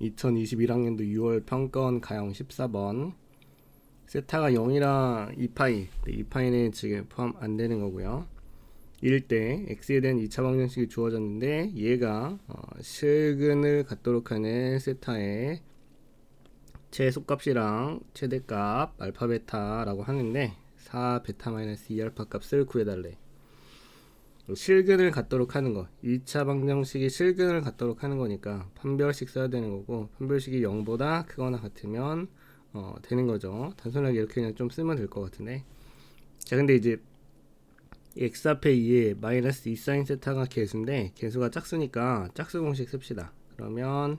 2021학년도 6월 평가원 가형 14번 세타가 0이랑 2파이 2파이는 지금 포함 안 되는 거고요. 이럴 때 x에 대한 2차 방정식이 주어졌는데 얘가 어, 실근을 갖도록 하는 세타의 최소값이랑 최대값 알파 베타라고 하는데 4 베타 마이너스 2 알파 값을 구해달래. 실근을 갖도록 하는 거. 2차 방정식이 실근을 갖도록 하는 거니까 판별식 써야 되는 거고 판별식이 0보다 크거나 같으면 어, 되는 거죠. 단순하게 이렇게 그냥 좀 쓰면 될 것 같은데. 자 근데 이제 x 앞에 2에 마이너스 2 사인 세타가 개수인데 개수가 짝수니까 짝수 공식 씁시다. 그러면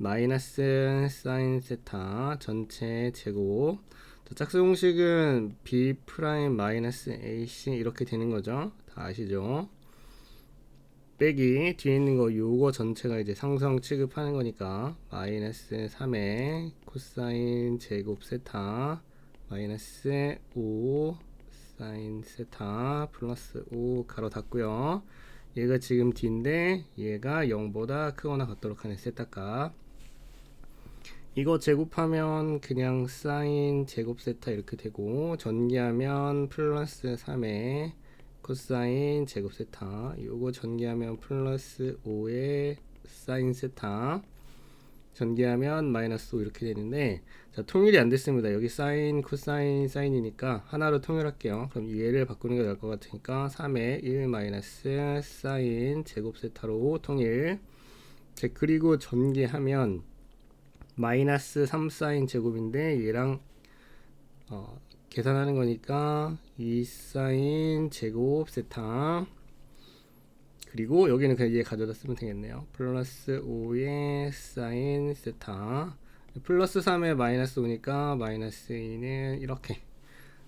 마이너스 사인 세타 전체 제곱. 자, 짝수 공식은 b 프라임 마이너스 ac 이렇게 되는 거죠. 다 아시죠? 빼기 뒤에 있는 거 요거 전체가 이제 상성 취급하는 거니까 마이너스 3의 코사인 제곱 세타 마이너스 5 사인 세타 플러스 5 가로 닫고요. 얘가 지금 d인데 얘가 0보다 크거나 같도록 하는 세타 값 이거 제곱하면 그냥 사인 제곱 세타 이렇게 되고 전개하면 플러스 3의 코사인 제곱 세타. 요거 전개하면 플러스 5의 사인 세타. 전개하면 마이너스 5 이렇게 되는데 자 통일이 안 됐습니다. 여기 사인 코사인 사인이니까 하나로 통일할게요. 그럼 얘를 바꾸는 게 나을 것 같으니까 3의 1 마이너스 사인 제곱 세타로 통일. 자, 그리고 전개하면 마이너스 3 사인 제곱인데 얘랑 어, 계산하는 거니까 2 사인 제곱 세타. 그리고 여기는 그냥 얘 가져다 쓰면 되겠네요. 플러스 5의 사인 세타. 플러스 3에 마이너스 5니까 마이너스 2는 이렇게.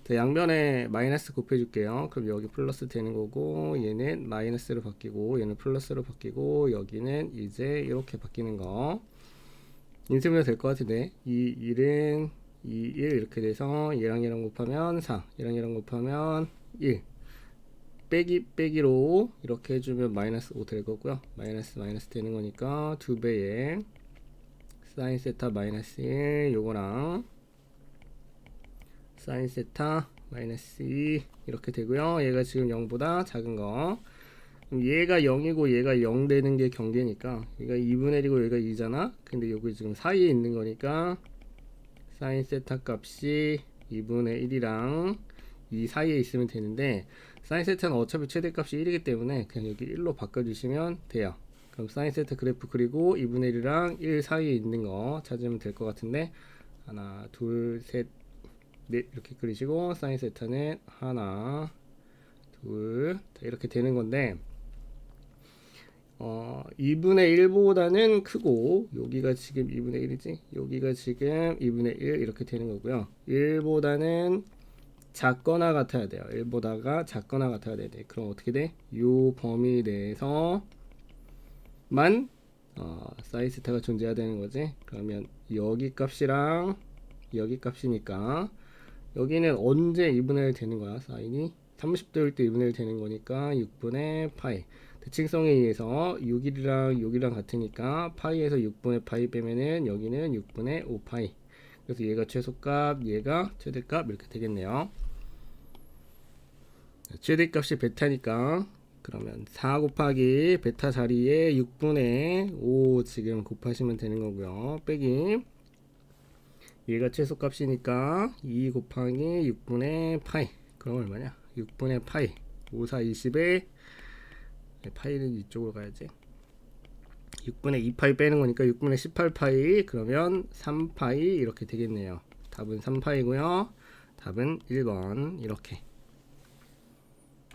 자, 양변에 마이너스 곱해줄게요. 그럼 여기 플러스 되는 거고 얘는 마이너스로 바뀌고 얘는 플러스로 바뀌고 여기는 이제 이렇게 바뀌는 거 인쇄면 될것 같은데. 이 1은 2, 1 이렇게 돼서 얘랑 얘랑 곱하면 4 얘랑 얘랑 곱하면 1 빼기 빼기로 이렇게 해주면 마이너스 5 될 거고요. 마이너스 마이너스 되는 거니까 두 배의 사인 세타 마이너스 1 요거랑 사인 세타 마이너스 2 이렇게 되고요. 얘가 지금 0보다 작은 거 얘가 0이고 얘가 0 되는 게 경계니까 얘가 2분의 1이고 얘가 2잖아? 근데 여기 지금 사이에 있는 거니까 사인 세타 값이 2분의 1이랑 이 사이에 있으면 되는데 사인 세타는 어차피 최대값이 1이기 때문에 그냥 여기 1로 바꿔주시면 돼요. 그럼 사인 세타 그래프 그리고 2분의 1이랑 1 사이에 있는 거 찾으면 될 것 같은데 하나 둘셋 넷 이렇게 그리시고 사인 세타는 하나 둘 이렇게 되는 건데 어, 2분의 1보다는 크고 여기가 지금 2분의 1이지? 여기가 지금 2분의 1 이렇게 되는 거고요. 1보다는 작거나 같아야 돼요. 1보다가 작거나 같아야 돼 그럼 어떻게 돼? 요 범위 내에서만 어, 사이스타가 존재해야 되는 거지? 그러면 여기 값이랑 여기 값이니까 여기는 언제 2분의 1 되는 거야? 사인이? 30도일 때 2분의 1 되는 거니까 6분의 파이 대칭성에 의해서 6이랑 6이랑 같으니까 파이에서 6분의 파이 빼면은 여기는 6분의 5파이. 그래서 얘가 최소값 얘가 최대값 이렇게 되겠네요. 최대값이 베타니까 그러면 4 곱하기 베타 자리에 6분의 5 지금 곱하시면 되는 거고요. 빼기. 얘가 최소값이니까 2 곱하기 6분의 파이. 그럼 얼마냐? 6분의 파이. 5, 4, 20에 파이는 이쪽으로 가야지. 6분의 2파이 빼는 거니까 6분의 18파이 그러면 3파이 이렇게 되겠네요. 답은 3파이고요. 답은 1번. 이렇게